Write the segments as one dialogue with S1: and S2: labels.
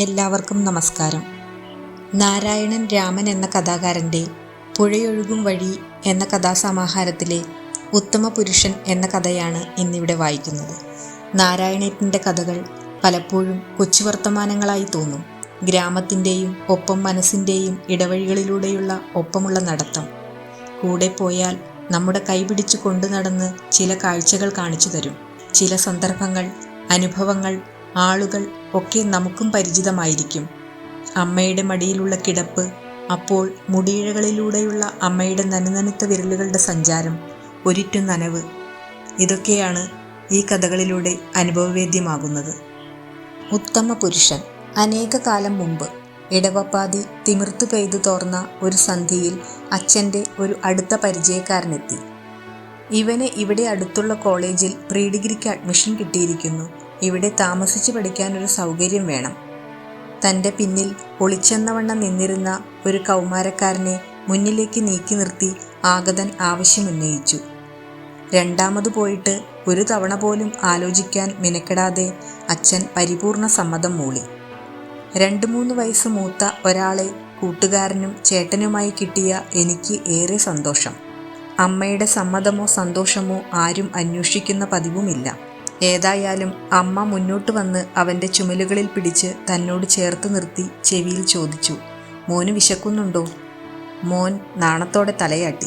S1: എല്ലാവർക്കും നമസ്കാരം. നാരായണൻ രാമൻ എന്ന കഥാകാരന്റെ പുഴയൊഴുകും വഴി എന്ന കഥാസമാഹാരത്തിലെ ഉത്തമ പുരുഷൻ എന്ന കഥയാണ് ഇന്നിവിടെ വായിക്കുന്നത്. നാരായണത്തിന്റെ കഥകൾ പലപ്പോഴും കൊച്ചുവർത്തമാനങ്ങളായി തോന്നും. ഗ്രാമത്തിന്റെയും ഒപ്പം മനസ്സിന്റെയും ഇടവഴികളിലൂടെയുള്ള ഒപ്പമുള്ള നടത്തം. കൂടെ പോയാൽ നമ്മുടെ കൈപിടിച്ച് കൊണ്ടു നടന്ന് ചില കാഴ്ചകൾ കാണിച്ചു തരും. ചില സന്ദർഭങ്ങൾ അനുഭവങ്ങൾ ആളുകൾ ഒക്കെ നമുക്കും പരിചിതമായിരിക്കും. അമ്മയുടെ മടിയിലുള്ള കിടപ്പ് അപ്പോൾ മുടിയിഴകളിലൂടെയുള്ള അമ്മയുടെ നനുനനുത്ത വിരലുകളുടെ സഞ്ചാരം ഒരിറ്റു നനവ് ഇതൊക്കെയാണ് ഈ കഥകളിലൂടെ അനുഭവവേദ്യമാകുന്നത്. ഉത്തമ പുരുഷൻ. അനേക കാലം മുമ്പ് ഇടവപ്പാതി തിമിർത്തു പെയ്തു തോർന്ന ഒരു സന്ധിയിൽ അച്ഛന്റെ ഒരു അടുത്ത പരിചയക്കാരനെത്തി. ഇവന് ഇവിടെ അടുത്തുള്ള കോളേജിൽ പ്രീ ഡിഗ്രിക്ക് അഡ്മിഷൻ കിട്ടിയിരിക്കുന്നു. ഇവിടെ താമസിച്ചു പഠിക്കാൻ ഒരു സൗകര്യം വേണം. തന്റെ പിന്നിൽ ഒളിച്ചെന്നവണ്ണം നിന്നിരുന്ന ഒരു കൗമാരക്കാരനെ മുന്നിലേക്ക് നീക്കി നിർത്തി ആഗതൻ ആവശ്യമുന്നയിച്ചു. രണ്ടാമത് പോയിട്ട് ഒരു തവണ പോലും ആലോചിക്കാൻ മിനക്കെടാതെ അച്ഛൻ പരിപൂർണ സമ്മതം മൂളി. രണ്ട് മൂന്ന് വയസ്സ് മൂത്ത ഒരാളെ കൂട്ടുകാരനും ചേട്ടനുമായി കിട്ടിയ എനിക്ക് ഏറെ സന്തോഷം. അമ്മയുടെ സമ്മതമോ സന്തോഷമോ ആരും അന്വേഷിക്കുന്ന പതിവുമില്ല. ഏതായാലും അമ്മ മുന്നോട്ട് വന്ന് അവന്റെ ചുമലുകളിൽ പിടിച്ച് തന്നോട് ചേർത്ത് നിർത്തി ചെവിയിൽ ചോദിച്ചു മോന് വിശക്കുന്നുണ്ടോ? മോൻ നാണത്തോടെ തലയാട്ടി.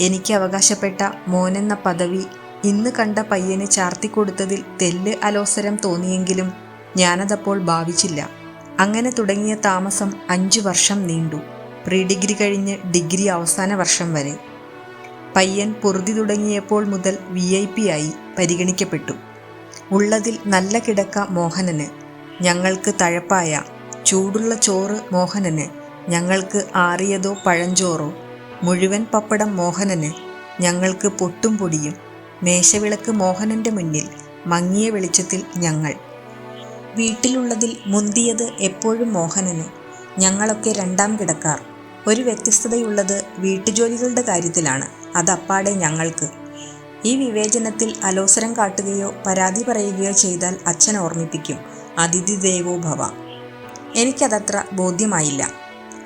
S1: എനിക്ക് അവകാശപ്പെട്ട മോനെന്ന പദവി ഇന്ന് കണ്ട പയ്യനെ ചാർത്തിക്കൊടുത്തതിൽ തെല്ല് അലോസരം തോന്നിയെങ്കിലും ഞാനതപ്പോൾ ഭാവിച്ചില്ല. അങ്ങനെ തുടങ്ങിയ താമസം അഞ്ചു വർഷം നീണ്ടു. പ്രീ ഡിഗ്രി കഴിഞ്ഞ് ഡിഗ്രി അവസാന വർഷം വരെ. പയ്യൻ പൊറുതി തുടങ്ങിയപ്പോൾ മുതൽ വി ഐ പി ആയി പരിഗണിക്കപ്പെട്ടു. ഉള്ളതിൽ നല്ല കിടക്ക മോഹനന്. ഞങ്ങൾക്ക് തഴപ്പായ ചൂടുള്ള ചോറ് മോഹനന്. ഞങ്ങൾക്ക് ആറിയതോ പഴഞ്ചോറോ. മുഴുവൻ പപ്പടം മോഹനന്. ഞങ്ങൾക്ക് പൊട്ടും പൊടിയും. മേശവിളക്ക് മോഹനന്റെ മുന്നിൽ മങ്ങിയ വെളിച്ചത്തിൽ ഞങ്ങൾ. വീട്ടിലുള്ളതിൽ മുന്തിയത് എപ്പോഴും മോഹനന്. ഞങ്ങളൊക്കെ രണ്ടാം കിടക്കാർ. ഒരു വ്യത്യസ്തതയുള്ളത് വീട്ടുജോലികളുടെ കാര്യത്തിലാണ്. അതപ്പാടെ ഞങ്ങൾക്ക്. ഈ വിവേചനത്തിൽ അലോസരം കാട്ടുകയോ പരാതി പറയുകയോ ചെയ്താൽ അച്ഛൻ ഓർമ്മിപ്പിക്കും അതിഥി ദേവോ ഭവ. എനിക്കതത്ര ബോധ്യമായില്ല.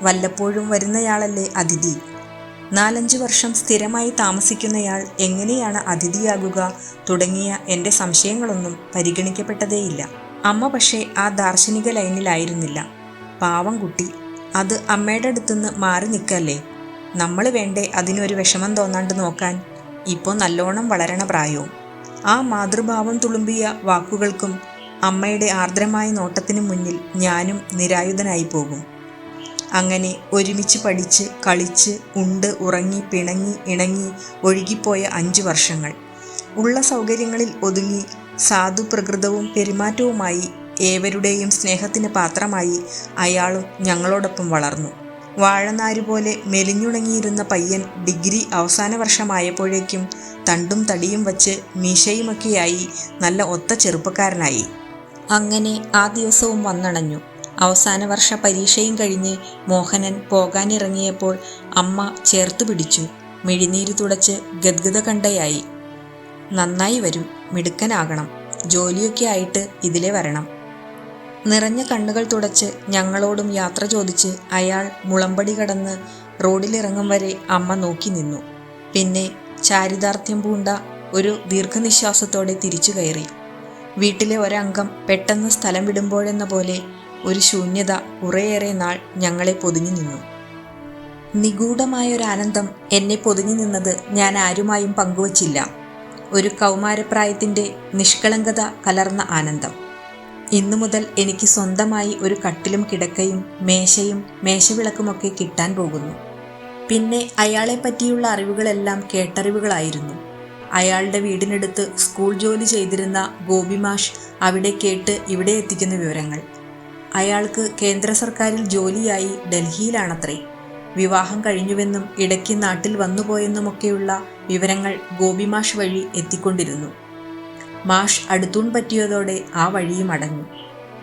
S1: വല്ലപ്പോഴും വരുന്നയാളല്ലേ അതിഥി? നാലഞ്ച് വർഷം സ്ഥിരമായി താമസിക്കുന്നയാൾ എങ്ങനെയാണ് അതിഥിയാകുക? തുടങ്ങിയ എന്റെ സംശയങ്ങളൊന്നും പരിഗണിക്കപ്പെട്ടതേയില്ല. അമ്മ പക്ഷേ ആ ദാർശനിക ലൈനിലായിരുന്നില്ല. പാവം കുട്ടി. അത് അമ്മയുടെ അടുത്തുനിന്ന് മാറി നിൽക്കല്ലേ? നമ്മൾ വേണ്ടേ അതിനൊരു വിഷമം തോന്നാണ്ട് നോക്കാൻ? ഇപ്പോൾ നല്ലോണം വളരണ പ്രായവും. ആ മാതൃഭാവം തുളുമ്പിയ വാക്കുകൾക്കും അമ്മയുടെ ആർദ്രമായ നോട്ടത്തിനു മുന്നിൽ ഞാനും നിരായുധനായി പോകും. അങ്ങനെ ഒരുമിച്ച് പഠിച്ച് കളിച്ച് ഉണ്ട് ഉറങ്ങി പിണങ്ങി ഇണങ്ങി ഒഴുകിപ്പോയ അഞ്ചു വർഷങ്ങൾ. ഉള്ള സൗകര്യങ്ങളിൽ ഒതുങ്ങി സാധു പ്രകൃതവും പെരുമാറ്റവുമായി ഏവരുടെയും സ്നേഹത്തിന് പാത്രമായി അയാളും ഞങ്ങളോടൊപ്പം വളർന്നു. വാഴനാരുപോലെ മെലിഞ്ഞുണങ്ങിയിരുന്ന പയ്യൻ ഡിഗ്രി അവസാന വർഷമായപ്പോഴേക്കും തണ്ടും തടിയും വച്ച് മീശയുമൊക്കെയായി നല്ല ഒത്ത ചെറുപ്പക്കാരനായി. അങ്ങനെ ആ ദിവസവും വന്നണഞ്ഞു. അവസാന വർഷ പരീക്ഷയും കഴിഞ്ഞ് മോഹനൻ പോകാനിറങ്ങിയപ്പോൾ അമ്മ ചേർത്ത് പിടിച്ചു. മിഴിനീര് തുടച്ച് ഗദ്ഗത കണ്ടയായി നന്നായി വരും മിടുക്കനാകണം. ജോലിയൊക്കെ ആയിട്ട് ഇതിലെ വരണം. നിറഞ്ഞ കണ്ണുകൾ തുടച്ച് ഞങ്ങളോടും യാത്ര ചോദിച്ച് അയാൾ മുളമ്പടി കടന്ന് റോഡിലിറങ്ങും വരെ അമ്മ നോക്കി നിന്നു. പിന്നെ ചാരിതാർത്ഥ്യം പൂണ്ട ഒരു ദീർഘനിശ്വാസത്തോടെ തിരിച്ചു കയറി. വീട്ടിലെ ഒരംഗം പെട്ടെന്ന് സ്ഥലം വിടുമ്പോഴെന്ന പോലെ ഒരു ശൂന്യത കുറേയേറെ നാൾ ഞങ്ങളെ പൊതിഞ്ഞു നിന്നു. നിഗൂഢമായൊരാനന്ദം എന്നെ പൊതിഞ്ഞു നിന്നത് ഞാൻ ആരുമായും പങ്കുവച്ചില്ല. ഒരു കൗമാരപ്രായത്തിന്റെ നിഷ്കളങ്കത കലർന്ന ആനന്ദം. ഇന്നു മുതൽ എനിക്ക് സ്വന്തമായി ഒരു കട്ടിലും കിടക്കയും മേശയും മേശവിളക്കുമൊക്കെ കിട്ടാൻ പോകുന്നു. പിന്നെ അയാളെ പറ്റിയുള്ള അറിവുകളെല്ലാം കേട്ടറിവുകളായിരുന്നു. അയാളുടെ വീടിനടുത്ത് സ്കൂൾ ജോലി ചെയ്തിരുന്ന ഗോപിമാഷ് അവിടെ കേട്ട് ഇവിടെ എത്തിക്കുന്ന വിവരങ്ങൾ. അയാൾക്ക് കേന്ദ്ര സർക്കാരിൽ ജോലിയായി ഡൽഹിയിലാണത്രേ. വിവാഹം കഴിഞ്ഞുവെന്നും ഇടയ്ക്ക് നാട്ടിൽ വന്നുപോയെന്നുമൊക്കെയുള്ള വിവരങ്ങൾ ഗോപിമാഷ് വഴി എത്തിക്കൊണ്ടിരുന്നു. മാഷ് അടുത്തൂൺ പറ്റിയതോടെ ആ വഴിയും അടഞ്ഞു.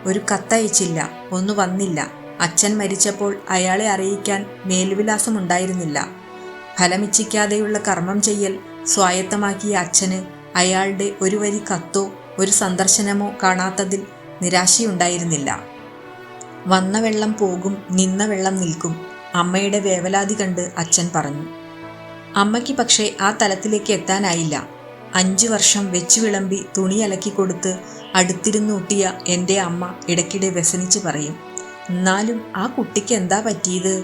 S1: ഒരു കത്തയച്ചില്ല ഒന്നു വന്നില്ല. അച്ഛൻ മരിച്ചപ്പോൾ അയാളെ അറിയിക്കാൻ മേൽവിലാസമുണ്ടായിരുന്നില്ല. ഫലമിച്ഛിക്കാതെയുള്ള കർമ്മം ചെയ്യൽ സ്വായത്തമാക്കിയ അച്ഛന് അയാളുടെ ഒരു വരി കത്തോ ഒരു സന്ദർശനമോ കാണാത്തതിൽ നിരാശയുണ്ടായിരുന്നില്ല. വന്ന വെള്ളം പോകും നിന്ന വെള്ളം നിൽക്കും അമ്മയുടെ വേവലാതി കണ്ട് അച്ഛൻ പറഞ്ഞു. അമ്മയ്ക്ക് പക്ഷേ ആ തലത്തിലേക്ക് എത്താനായില്ല. അഞ്ചു വർഷം വെച്ചു വിളമ്പി തുണി അലക്കി കൊടുത്ത് അടുത്തിരുന്നൂട്ടിയ എന്റെ അമ്മ ഇടയ്ക്കിടെ വ്യസനിച്ച് പറയും എന്നാലും ആ കുട്ടിക്ക് എന്താ പറ്റിയത്?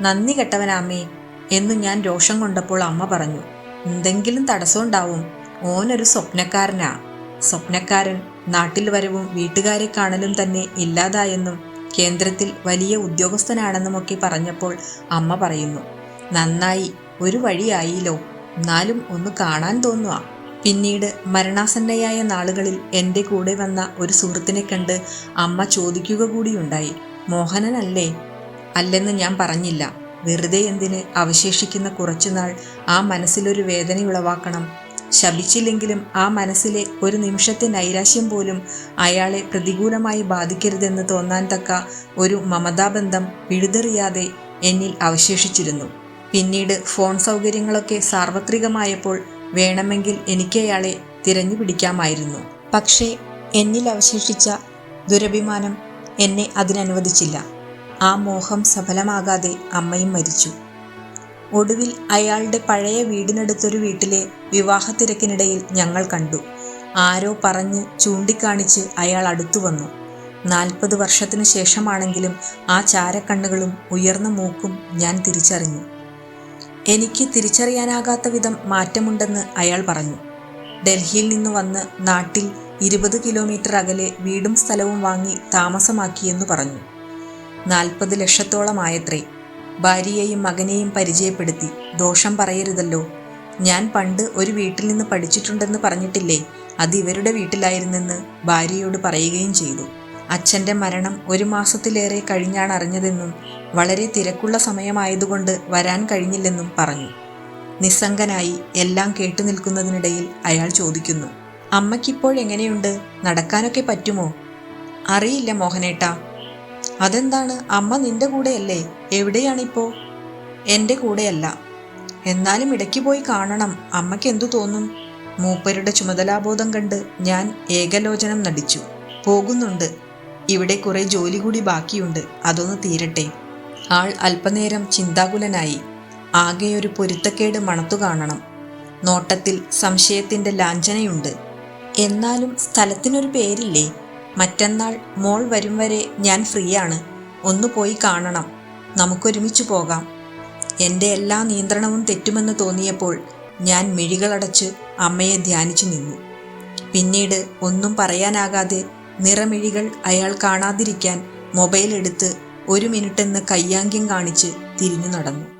S1: നന്ദി കെട്ടവനാമേ എന്ന് ഞാൻ രോഷം കൊണ്ടപ്പോൾ അമ്മ പറഞ്ഞു എന്തെങ്കിലും തടസ്സമുണ്ടാവും ഓനൊരു സ്വപ്നക്കാരനാ. സ്വപ്നക്കാരൻ നാട്ടിൽ വരവും വീട്ടുകാരെ കാണലും തന്നെ ഇല്ലാതായെന്നും കേന്ദ്രത്തിൽ വലിയ ഉദ്യോഗസ്ഥനാണെന്നുമൊക്കെ പറഞ്ഞപ്പോൾ അമ്മ പറയുന്നു നന്നായി. ഒരു വഴിയായില്ലോ എന്നാലും ഒന്ന് കാണാൻ തോന്നുക പിന്നീട് മരണാസന്നയായ നാളുകളിൽ എന്റെ കൂടെ വന്ന ഒരു സുഹൃത്തിനെ കണ്ട് അമ്മ ചോദിക്കുക കൂടിയുണ്ടായി മോഹനനല്ലേ? അല്ലെന്ന് ഞാൻ പറഞ്ഞില്ല. വെറുതെ എന്തിന് അവശേഷിക്കുന്ന കുറച്ചുനാൾ ആ മനസ്സിലൊരു വേദന ഉളവാക്കണം. ശപിച്ചില്ലെങ്കിലും ആ മനസ്സിലെ ഒരു നിമിഷത്തെ നൈരാശ്യം പോലും അയാളെ പ്രതികൂലമായി ബാധിക്കരുതെന്ന് തോന്നാൻ തക്ക ഒരു മമതാബന്ധം പിഴുതെറിയാതെ എന്നിൽ അവശേഷിച്ചിരുന്നു. പിന്നീട് ഫോൺ സൗകര്യങ്ങളൊക്കെ സാർവത്രികമായപ്പോൾ വേണമെങ്കിൽ എനിക്ക് അയാളെ തിരഞ്ഞു പിടിക്കാമായിരുന്നു. പക്ഷേ എന്നിൽ അവശേഷിച്ച ദുരഭിമാനം എന്നെ അതിനനുവദിച്ചില്ല. ആ മോഹം സഫലമാകാതെ അമ്മയും മരിച്ചു. ഒടുവിൽ അയാളുടെ പഴയ വീടിനടുത്തൊരു വീട്ടിലെ വിവാഹത്തിരക്കിനിടയിൽ ഞങ്ങൾ കണ്ടു. ആരോ പറഞ്ഞ് ചൂണ്ടിക്കാണിച്ച് അയാൾ അടുത്തു വന്നു. നാൽപ്പത് വർഷത്തിനു ശേഷമാണെങ്കിലും ആ ചാരക്കണ്ണുകളും ഉയർന്ന മൂക്കും ഞാൻ തിരിച്ചറിഞ്ഞു. എനിക്ക് തിരിച്ചറിയാനാകാത്ത വിധം മാറ്റമുണ്ടെന്ന് അയാൾ പറഞ്ഞു. ഡൽഹിയിൽ നിന്ന് വന്ന് നാട്ടിൽ ഇരുപത് കിലോമീറ്റർ അകലെ വീടും സ്ഥലവും വാങ്ങി താമസമാക്കിയെന്ന് പറഞ്ഞു. നാൽപ്പത് ലക്ഷത്തോളമായത്രേ. ഭാര്യയെയും മകനെയും പരിചയപ്പെടുത്തി. ദോഷം പറയരുതല്ലോ. ഞാൻ പണ്ട് ഒരു വീട്ടിൽ നിന്ന് പഠിച്ചിട്ടുണ്ടെന്ന് പറഞ്ഞിട്ടില്ലേ? അത് ഇവരുടെ വീട്ടിലായിരുന്നെന്ന് ഭാര്യയോട് പറയുകയും ചെയ്തു. അച്ഛന്റെ മരണം ഒരു മാസത്തിലേറെ കഴിഞ്ഞാണ് അറിഞ്ഞതെന്നും വളരെ തിരക്കുള്ള സമയമായതുകൊണ്ട് വരാൻ കഴിഞ്ഞില്ലെന്നും പറഞ്ഞു. നിസ്സംഗനായി എല്ലാം കേട്ടു നിൽക്കുന്നതിനിടയിൽ അയാൾ ചോദിക്കുന്നു അമ്മയ്ക്കിപ്പോഴെങ്ങനെയുണ്ട് നടക്കാനൊക്കെ പറ്റുമോ? അറിയില്ല മോഹനേട്ടാ. അതെന്താണ്? അമ്മ നിന്റെ കൂടെയല്ലേ? എവിടെയാണിപ്പോ? എന്റെ കൂടെയല്ല. എന്നാലും ഇടയ്ക്ക് പോയി കാണണം. അമ്മയ്ക്ക് എന്തു തോന്നും? മൂപ്പരുടെ ചുമതലാബോധം കണ്ട് ഞാൻ ഏകലോചനം നടിച്ചു. പോകുന്നുണ്ട്. ഇവിടെ കുറെ ജോലി കൂടി ബാക്കിയുണ്ട്. അതൊന്ന് തീരട്ടെ. ആൾ അല്പനേരം ചിന്താകുലനായി ആകെ ഒരു പൊരുത്തക്കേട് മണത്തു കാണണം. നോട്ടത്തിൽ സംശയത്തിന്റെ ലാഞ്ചനയുണ്ട്. എന്നാലും സ്ഥലത്തിനൊരു പേരില്ലേ? മറ്റന്നാൾ മോൾ വരും വരെ ഞാൻ ഫ്രീയാണ്. ഒന്ന് പോയി കാണണം. നമുക്കൊരുമിച്ച് പോകാം. എന്റെ എല്ലാ നിയന്ത്രണവും തെറ്റുമെന്ന് തോന്നിയപ്പോൾ ഞാൻ മിഴികളടച്ച് അമ്മയെ ധ്യാനിച്ചു നിന്നു. പിന്നീട് ഒന്നും പറയാനാകാതെ നിറമിഴികൾ അയാൾ കാണാതിരിക്കാൻ മൊബൈൽ എടുത്ത് ഒരു മിനിറ്റെന്ന് കയ്യാങ്ക്യം കാണിച്ച് തിരിഞ്ഞു നടന്നു.